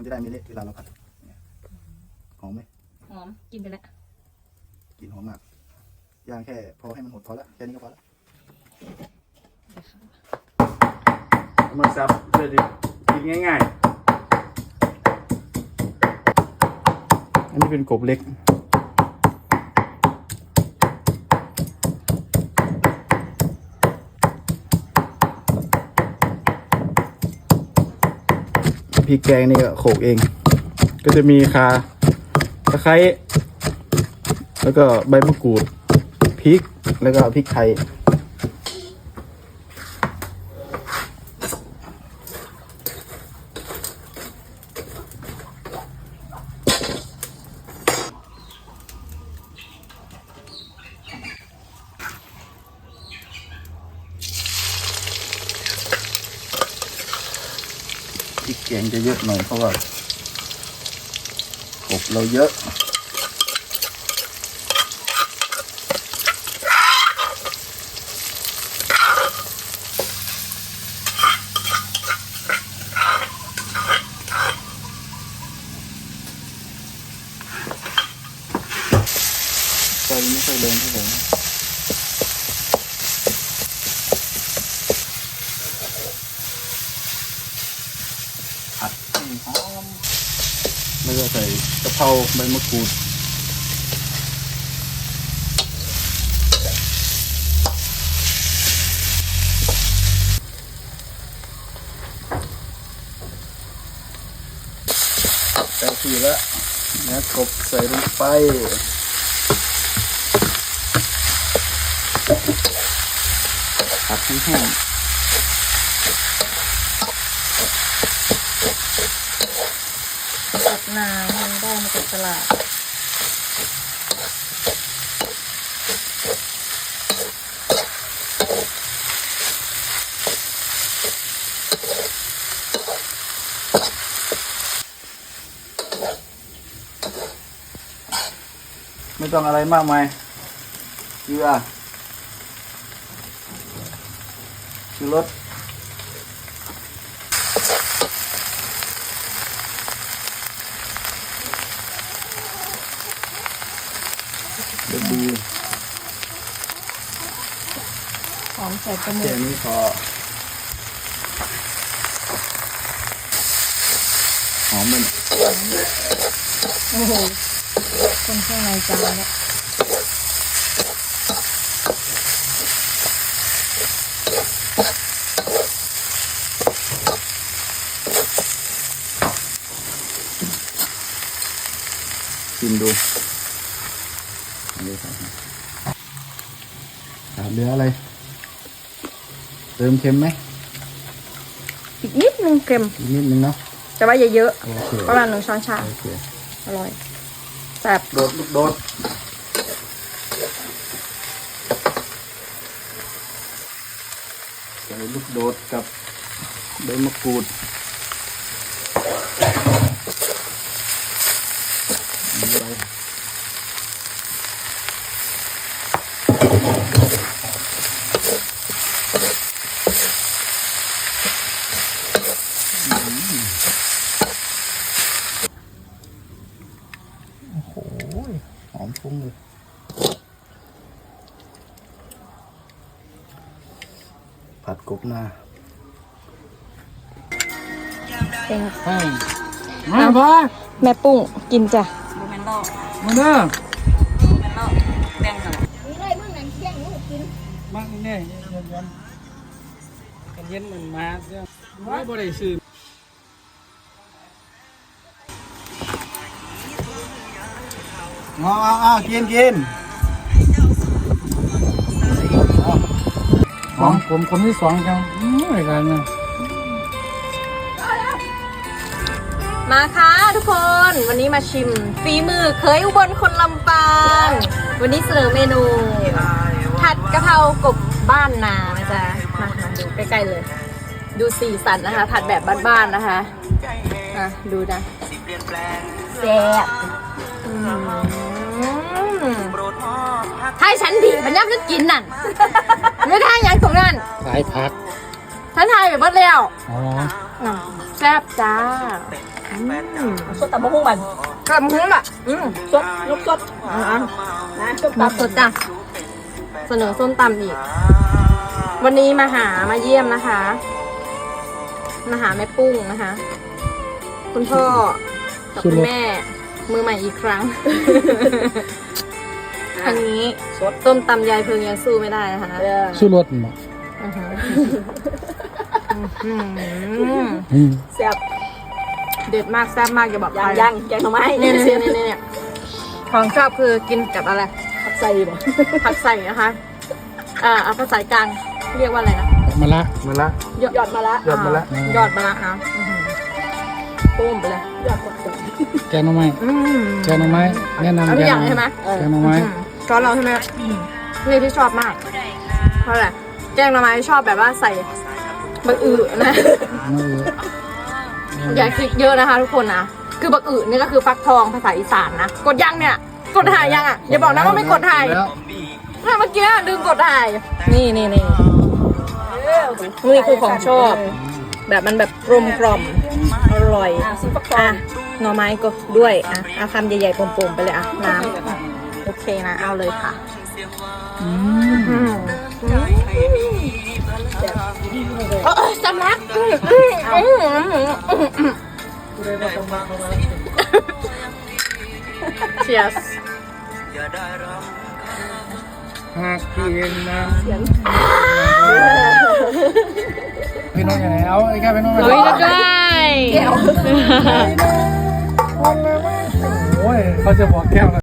มันจะได้ไม่เละเวลาเราผัดเนี่ยหอมไหมหอมกินไปแล้วกลิ่นหอมมากย่างแค่พอให้มันหดพอละแค่นี้ก็พอละเอามาซับเพื่อจะกินง่ายอันนี้เป็นกบเล็ก พริกแกงนี่ก็โขกเอง ก็จะมีคาตะไคร้แล้วก็ใบมะกรูดพริกแล้วก็พริกไทย กแกงจะเยอะหน่อยเพราะว่ากบเราเยอะไฟไม่ค่อยแรงเท่าไหร่นะผัดใหอมแล้วก็ใส่กะเพราใบมะกรูดใส่ทีละเนื้อกบใส่ลงไปผัดให้แห้ง ตัดนามันได้มาจากตลาดไม่ต้องอะไรมากมายเกลือชูรส เดี๋ยวดีหอมใส่จมูแค่กนี้พอหอมมันโอ้โห คนข้างในจานแล้วชิมดู ดูครับขาดเหลืออะไร เติมเค็มไหมอีกนิดนึงเค็มอีกนิดนึงเนาะแต่ว่าอย่าเยอะโอเคประมาณหนึ่งช้อนชาโอเคอร่อยแซ่บโดดลูกโดดใส่ลูกโดดกับใบมะกรูดนี่อะไรโอ้โหหอมฟุ้งเลย ผัด กบนาเป็นๆอืมมาพ่อแม่ปุ้งกินจ้ะมาเด้อนี่เลยมึงนั่นเที่ยงลูกกินมาเนี่ยเย็นๆกันเย็นมันมาเรื่องว่าบ่ได้ซื้อเอาเอาเอากินกิน สองผมคนที่สองจังอืมอะไรกันเนี่ยมาค่ะทุกคนวันนี้มาชิมฝีมือเคยอุบลคนลำปางวันนี้เสนอเมนูผัดกะเพรากบบ้านนานะจ๊ะมามาดูใกล้ๆเลย ดูสีสันนะคะ ผัดแบบบ้านๆนะคะอะดูนะแซ่บอืมให้ฉันดีมันยับฉันกินนั่นไม่ได้ยังตรง นั้นสายพักฉันทายไปเบิดแล้วอ๋อน่ะแซ่บจ้าอืมสดตำมะฮุ่งมันกลับมื้อละอืมสดลูกสดอะนะส้มมาตำสดจ้ะเสนอส้มตำอีก วันนี้มาหามาเยี่ยมนะคะ มาหาแม่ปุ้งนะคะ คุณพ่อกับคุณแม่ มือใหม่อีกครั้งอันนี้ต้มตำยายเพิงยังสู้ไม่ได้นะคะเออสู้รถบ่อื้ อหืออื้อหืออืมแซ่บเด็ดมากแซ่บมากอย่าบอกย่าใคงรย่างแกงหน่อไม้เนี่ยเนี่ยเนี่ยเนี่ยเนี่ยของชอบคือกินกับอะไร ผักใส่บ่ผักใส่นะคะอ่าเอาภาษากลางเรียกว่าอะไรนะมาละมาละ หยอดมาละหยอดมาละ อ่ายอดมะระนะอื้อหือปุ้มไปเลย หยอดผักใส่แกงหน่อไม้อืมแกงหน่อไม้แนะนำเอาแกทุกงอย่างเลยใช่ไหมแกงหน่อไม้ อืมช้อนเราใช่ไหมอืมนี่ที่ชอบมากเพราะอะไร แกงหน่อไม้ชอบแบบว่าใส่บักอือนะเอออย่าคิดเยอะนะคะทุกคนนะ คือบักอือนี่ก็คือฟักทองภาษาอีสานนะ กดยังเนี่ย กดถ่ายยังอะ อย่าบอกนะว่าไม่กดถ่ายแล้วถ้าเมื่อกี้ลืมกดถ่าย นี่นี่นี่เออนี่คือของชอบ แบบมันแบบกลมกล่อมอร่อยอะซื้อฟักทออะงหน่อไม้ก็ด้วยอะเอาคำใหญ่ๆปุ่มๆไปเลยอะน้ำโอเคนะ เอาเลยค่ะ อืม องมาลุยกันด้วยโอ้ยเขาจะบอกแก้วนะ